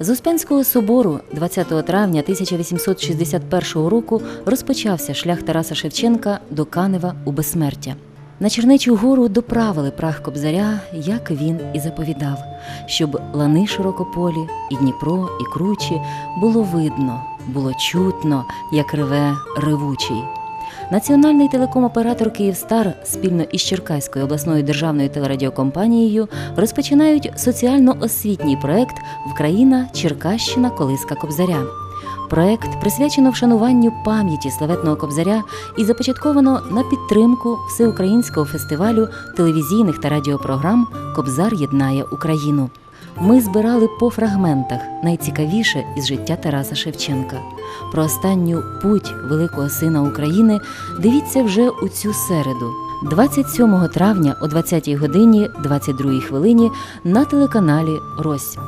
З Успенського собору 20 травня 1861 року розпочався шлях Тараса Шевченка до Канева у безсмертя. На Чернечу гору доправили прах Кобзаря, як він і заповідав, щоб лани широкополі, і Дніпро, і кручі було видно, було чутно, як реве ревучий. Національний телеком-оператор Київстар спільно із Черкаською обласною державною телерадіокомпанією розпочинають соціально-освітній проект Вкраїна Черкащина Колиска Кобзаря. Проект присвячено вшануванню пам'яті славетного кобзаря і започатковано на підтримку всеукраїнського фестивалю телевізійних та радіопрограм Кобзар єднає Україну. Ми збирали по фрагментах найцікавіше із життя Тараса Шевченка. Про останню путь великого сина України дивіться вже у цю середу, 27 травня о 20 годині 22 хвилині на телеканалі Рось.